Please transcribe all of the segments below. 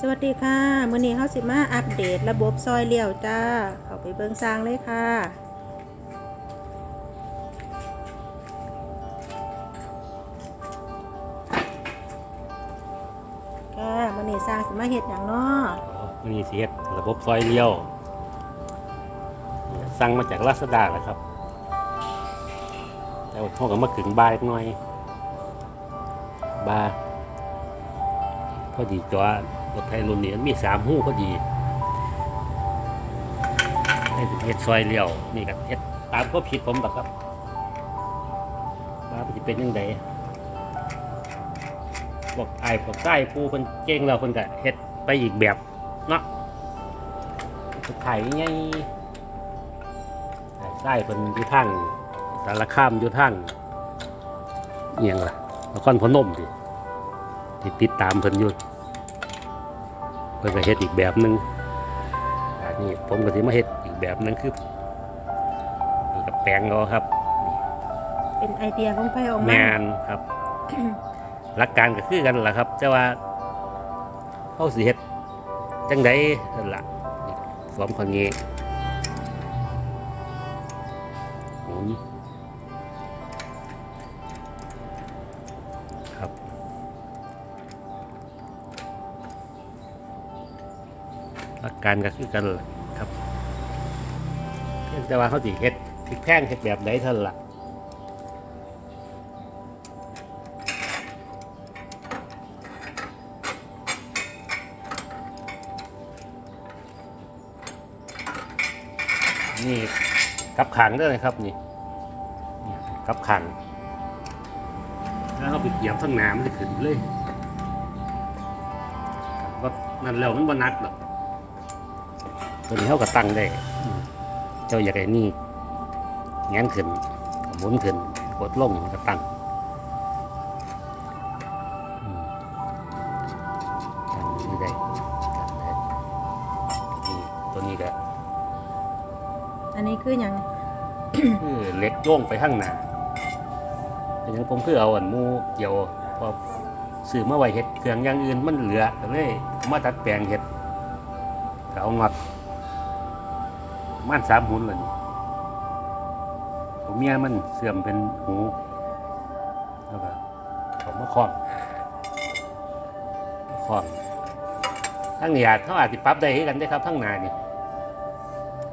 สวัสดีค่ะมื้อนี้เฮาสิมาอัปเดตระบบซอยเลี้ยวจ้า เข้าไปเบิ่งสร้างเลยค่ะ ค่ะมื้อนี้สร้างสิมาเฮ็ดหยังเนาะมันมีเสียระบบซอยเลี้ยวสั่งมาจากลาซาด้าแหละครับ แต่ว่าพ่อก็มาถึงบาร์เล็กน้อย บาร์พอดีจอ รถไทยรุ่นนี้มีสามหูพอดีให้เฮ็ดซอยเลี้ยวนี่กับเฮ็ดตามก็ผิดผมแบบครับว่ามจะเป็นยังไงบอกไอ้บอกใต้ผู้คนเก่งเราคนก็เฮ็ดไปอีกแบบเนาะไข่ไงใต้เป็นอยู่ทางสารคามอยู่ทางเอียงล่ะนครพนมดิที่ติดตามเพิ่นอยู่ พิ่นก็เฮ็ดอีกแบบหนึงอันนี้ผมก็สิมาเฮ็ดอีกแบบหนึงคือนี่กับแปลงเราครับ เป็นไอเดียของไผออกแมมานครับ หลักการก็คือกันแหละครับ แต่ว่าเขาสิเฮ็ดจังไดนั่นล่ะนี่สวมคนนี้หมุ หลักการก็คือกันครับเพียงแต่ว่าเขาสิเฮ็ดพลิกแพงเฮ็ดแบบไหนท่านล่ะนี่กับขังด้วยนะครับนี่นี่กับขังแล้วเขาไปเกี่ยวทั้งน้ำมันจะขึ้นเลยว่านั่นแล้วมันบนักหรอก ตัวนี้เขาก็ตั้งได้อืมเจ้าอยากไอ้นี่แง้นขึ้นหมุนขึ้นกดลงก็ตั้งอืมตั้งนี่ได้ตั้งได้นี่ตัวนี้ก็อันนี้คือหยังคือเหล็กโย่งไปข้างหน้าเป็นอย่างผมคือเอาอันหมูเกี่ยวพอซื้อมาไว้เห็ดเครื่องอย่างอื่นมันเหลือก็เลยเอามาตัดแปลงเห็ดก็เอางัด มันสามหุนเลยผมเมียมันเสื่อมเป็นหูแล้วก็ผมมาคล้องคล้องทั้งนี้อาจเขาอาจจะปรับได้คือกันได้ครับทั้งหนานี่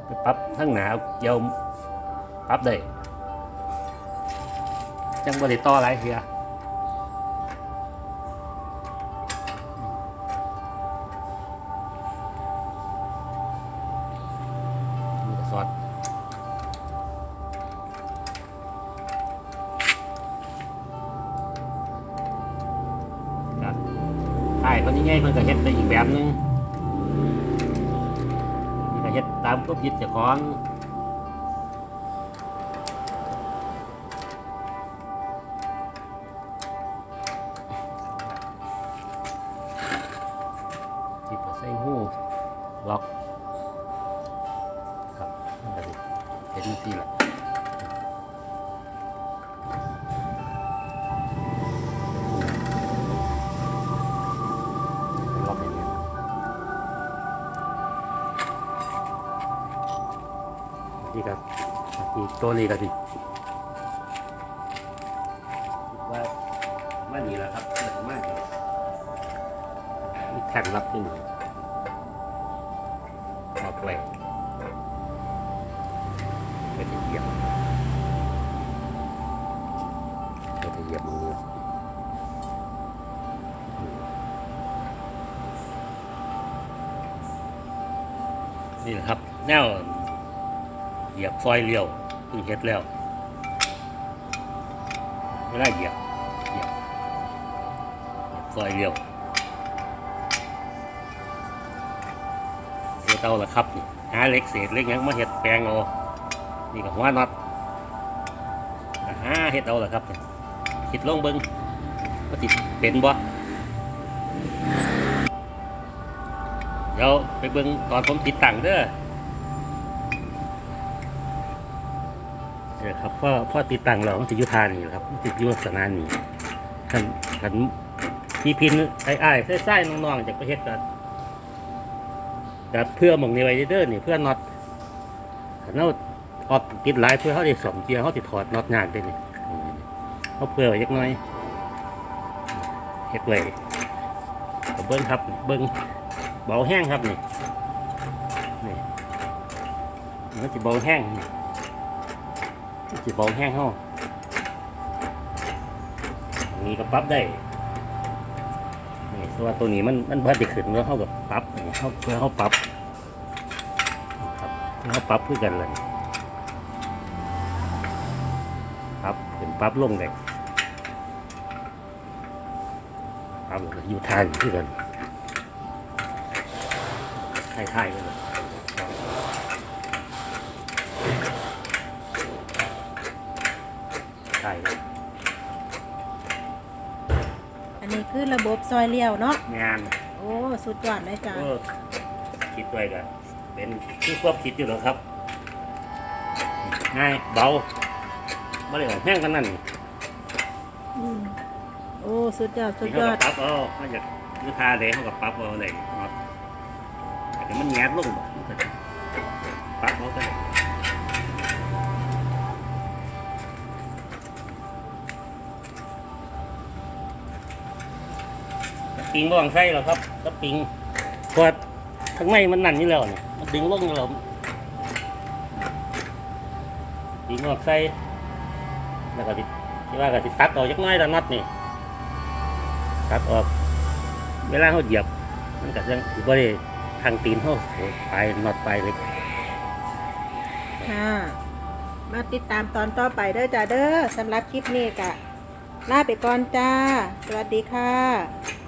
ไปปรับทั้งหนาเอาเยวปรับได้จังบริต่อหลายเทีย ใช่คนนี้ไงเพิ่นก็เฮ็ดได้อีกแบบนึงนี่ก็เฮ็ดตามก็ผิดเจ้าของจิบใส่หูล็อกครับเห็นที่แหละ นี่ครับที่ตัวนี้ก็สิว่ามันนี่แหละครับเกิดมากเลยมีแท่นรับอยู่ออกเลยไม่ได้เหยียบไม่ได้เหยียบมือนี่แหละครับแนว เหยียบซอยเลี้ยวเพิ่งเฮ็ดแล้วไม่ได้เหยียบเหยียบเหยียบซอยเลี้ยวเฮ็ดเอาละครับนี่หาเล็กเศษเล็กยังมาเฮ็ดแปลงเอานี่ก็หัวน็อตหาเฮ็ดเอาละครับคิดลงเบิ่งว่าสิเป็นบ่เดี๋ยวไปเบิ่งตอนผมติดตั้งเด้อ เดี๋ยครับพอพอติดตังแล้วมันสิอยู่ทานี่แหละครับมันสิอยู่ลักษณะนี้คันคันพี่พินไอ้ไอ้ายๆใส่ๆน้องๆจากประเทศกันดัดเพื่อหมองนี้ไวเด้อนี่เพื่อน็อตถ้าเราออกติดหลายเพื่อเขาได้สองเกียร์เขาติดถอดน็อตยากได้นี่เขาเพื่อไว้ยักน้อยเฮ็ดไว้เบิ้งครับเบิ้งเบาแห้งครับนี่นี่มันจะเบาแห้งนี่ จะเบาแห้งเขาอันนี้ก็ปรับได้นี่ส่วนตัวนี้มันมันพัดได้ขึ้นแล้วเข้ากับปรับนี่เข้าเพื่อเข้าปรับครับเพื่อเขาปรับเพื่อกันเลยปรับขึ้นปรับลงได้ปรับแล้วก็อยู่ทางเพื่อกันไทยๆกันเลย ใช่ครับอันนี้คือระบบซอยเลี้ยวเนาะ งานโอ้ สุดยอดเลยจ้าก็คิดไว้ก็เป็นที่ควบคิดอยู่หรอกครับ ง่ายเบาไม่ได้ออกแห้งกันนั่นอืมโอ้ สุดยอด สุดที่เขายอก็ดปรับเอามาจากลูกค้าเลยเขาก็ปรับเอาเลยเนาะแต่มันแงดลงบ่ ปริงบ่ต้องใส่หรอกครับสปริงเพราะว่าข้างในมันนั่นอยู่แล้วเนี่ยมันดึงลงอยู่แล้วดึงออกใส่แล้วก็สิที่ว่าก็สิตัดออกจักหน้อยละน็อตนี่ตัดออกเวลาเขาเหยียบ มันก็ยังสิบ่ได้ทางตีนเขาไปน็อตไปเลยค่ะ มาติดตามตอนต่อไปเด้อจ้าเด้อสำหรับคลิปนี้กะลาไปก่อนจ้า สวัสดีค่ะ